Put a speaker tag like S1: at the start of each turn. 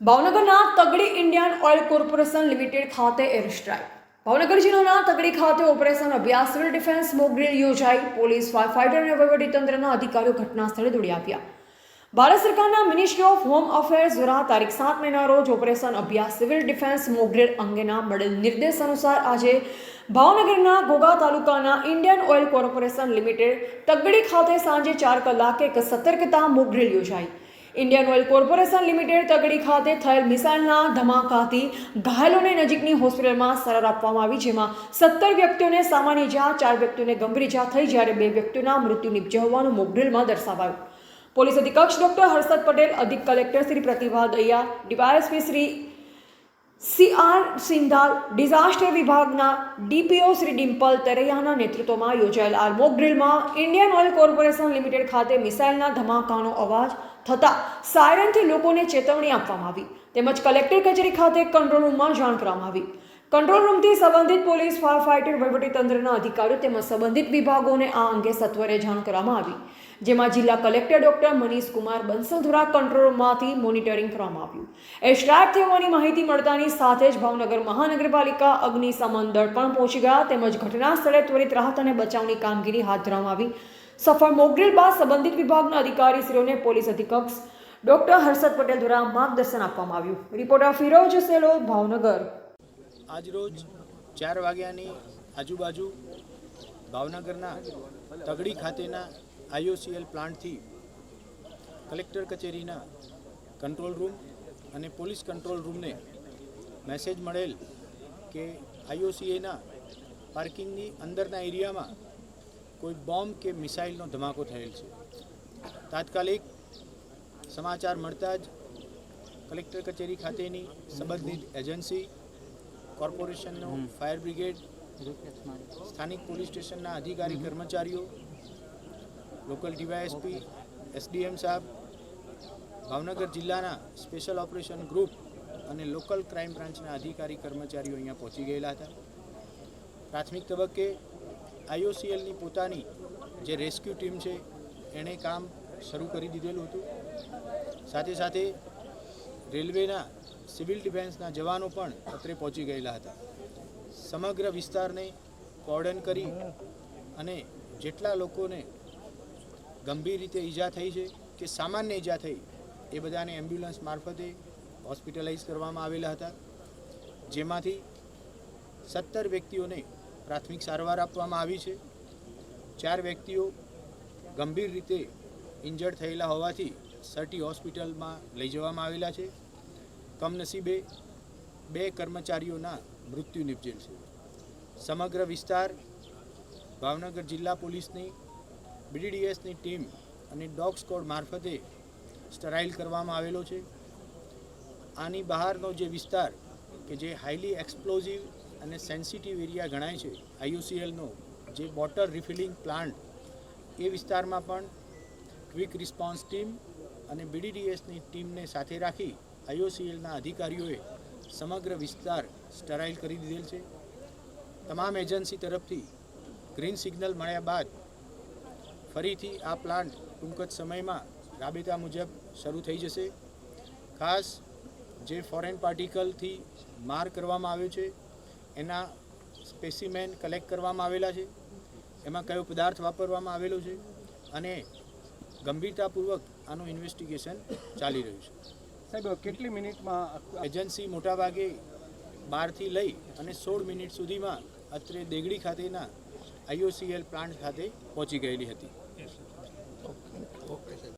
S1: ભાવનગરના Tagdi Indian Oil Corporation Limited ખાતે air strike. Bhavnagar જિલ્લાના તગડી ખાતે ઓપરેશન અભ્યાસ, સિવિલ ડિફેન્સ મોકડ્રીલ યોજાઈ. પોલીસ, ફાયર ફાઇટર અને વહીવટીતંત્રના અધિકારીઓ ઘટના સ્થળે દોડી આવ્યા. ભારત સરકારના મિનિસ્ટ્રી ઓફ હોમ અફેર્સ દ્વારા તારીખ સાત મહિના રોજ ઓપરેશન અભ્યાસ, સિવિલ ડિફેન્સ મોકડ્રીલ અંગેના મળેલ નિર્દેશ અનુસાર આજે ભાવનગરના ઘોઘા તાલુકાના Indian Oil Corporation Limited Tagdi ખાતે સાંજે ચાર કલાકે એક સતર્કતા મોકડ્રીલ યોજાઈ. Indian Oil Corporation Limited Tagdi ખાતે થયેલ મિસાઇલના ધમાકાથી ઘાયલોને નજીકની હોસ્પિટલમાં સારવાર આપવામાં આવી, જેમાં સત્તર વ્યક્તિઓને સામાન્ય ઇજા ચાર વ્યક્તિઓને ગંભીર ઇજા થઈ જ્યારે બે વ્યક્તિઓના મૃત્યુ નિપજ્યા હોવાનું મોકડ્રીલમાં દર્શાવાયું. પોલીસ અધિકક્ષ ડોક્ટર હર્ષદ પટેલ, અધિક collector Shri Pratibha Daiya, DYSP Shri C Sindhal disaster વિભાગના ડીપીઓ શ્રી ડિમ્પલ તરૈયાના નેતૃત્વમાં યોજાયેલ આ મોક ડ્રિલમાં ઇન્ડિયન ઓઇલ કોર્પોરેશન લિમિટેડ ખાતે મિસાઇલના ધમાકાનો અવાજ થતાં સાયરનથી લોકોને ચેતવણી આપવામાં આવી. તેમજ કલેક્ટર કચેરી ખાતે કંટ્રોલ રૂમમાં જાણ કરવામાં આવી. કંટ્રોલ રૂમથી સંબંધિત પોલીસ, ફાયર ફાઇટર વહીવટીતંત્રના અધિકારીઓ તેમજ સંબંધિત વિભાગોને આ અંગે સત્વરે જાણ કરવામાં આવી, જેમાં જિલ્લા કલેક્ટર ડોક્ટર મનીષ કુમાર બંસલ દ્વારા કંટ્રોલ રૂમમાંથી મોનિટરિંગ કરવામાં આવ્યું. એ સ્ટ્રાઇક થવાની માહિતી મળતાની સાથે જ ભાવનગર મહાનગરપાલિકા અગ્નિશમન દળ પણ પહોંચી ગયા, તેમજ ઘટના સ્થળે ત્વરિત રાહત અને બચાવની કામગીરી હાથ ધરવામાં આવી. સફળ મોકડ્રીલ બાદ સંબંધિત વિભાગના અધિકારીશ્રીઓને પોલીસ અધિક્ષક ડોક્ટર હર્ષદ પટેલ દ્વારા માર્ગદર્શન આપવામાં આવ્યું. રિપોર્ટર ફિરોજ સેલો, ભાવનગર.
S2: આજરોજ ચાર વાગ્યાની આજુબાજુ ભાવનગરના તગડી ખાતેના આઈઓસીએલ પ્લાન્ટથી કલેક્ટર કચેરીના કંટ્રોલ રૂમ અને પોલીસ કંટ્રોલ રૂમને મેસેજ મળેલ કે આઈઓસીએના પાર્કિંગની અંદરના એરિયામાં કોઈ બોમ્બ કે મિસાઇલનો ધમાકો થયેલ છે. તાત્કાલિક સમાચાર મળતા જ કલેક્ટર કચેરી ખાતેની સંબંધિત એજન્સી કોર્પોરેશનનો ફાયર બ્રિગેડ સ્થાનિક પોલીસ સ્ટેશનના અધિકારી કર્મચારીઓ લોકલ ડીવાયએસપી એસડીએમ સાહેબ ભાવનગર જિલ્લાના સ્પેશિયલ ઓપરેશન ગ્રુપ અને લોકલ ક્રાઇમ બ્રાન્ચના અધિકારી કર્મચારીઓ અહીંયા પહોંચી ગયેલા હતા. પ્રાથમિક તબક્કે આઈઓસીએલની પોતાની જે રેસ્ક્યુ ટીમ છે એણે કામ શરૂ કરી દીધેલું હતું. સાથે સાથે રેલવેના સિવિલ ડિફેન્સના જવાનો પણ અત્રે પહોંચી ગયેલા હતા. સમગ્ર વિસ્તારને કોર્ડન કરી અને જેટલા લોકોને ગંભીર રીતે ઈજા થઈ છે કે સામાન્ય ઈજા થઈ, એ બધાને એમ્બ્યુલન્સ મારફતે હોસ્પિટલાઇઝ કરવામાં આવેલા હતા. જેમાંથી સત્તર વ્યક્તિઓને પ્રાથમિક સારવાર આપવામાં આવી છે. ચાર વ્યક્તિઓ ગંભીર રીતે ઇન્જર્ડ થયેલા હોવાથી સર્ટી હોસ્પિટલમાં લઈ જવામાં આવેલા છે. કમનસીબે બે કર્મચારીઓના મૃત્યુ નિપજેલ છે. સમગ્ર વિસ્તાર ભાવનગર જિલ્લા પોલીસની બીડીડીએસની ટીમ અને ડોગ સ્કોડ મારફતે સ્ટરાઇલ કરવામાં આવેલો છે. આની બહારનો જે વિસ્તાર કે જે હાઈલી એક્સપ્લોઝિવ અને સેન્સિટિવ એરિયા ગણાય છે આઈયુસીએલનો જે વોટર રિફિલિંગ પ્લાન્ટ, એ વિસ્તારમાં પણ ક્વિક રિસ્પોન્સ ટીમ અને બીડીડીએસની ટીમને સાથે રાખી આઈઓસીએલના અધિકારીઓએ સમગ્ર વિસ્તાર સ્ટરાઇલ કરી દીધેલ છે. તમામ એજન્સી તરફથી ગ્રીન સિગ્નલ મળ્યા બાદ ફરીથી આ પ્લાન્ટ ટૂંક જ સમયમાં રાબેતા મુજબ શરૂ થઈ જશે. ખાસ જે ફોરેન પાર્ટિકલથી માર કરવામાં આવ્યો છે, એના સ્પેસિમેન કલેક્ટ કરવામાં આવેલા છે. એમાં કયો પદાર્થ વાપરવામાં આવેલો છે અને ગંભીરતાપૂર્વક આનું ઇન્વેસ્ટિગેશન ચાલી રહ્યું છે.
S3: સાહેબ, કેટલી મિનિટમાં
S2: એજન્સી મોટાભાગે બારથી લઈ અને સોળ મિનિટ સુધીમાં અત્રે દેગડી ખાતેના આઈઓસીએલ પ્લાન્ટ ખાતે પહોંચી ગયેલી હતી.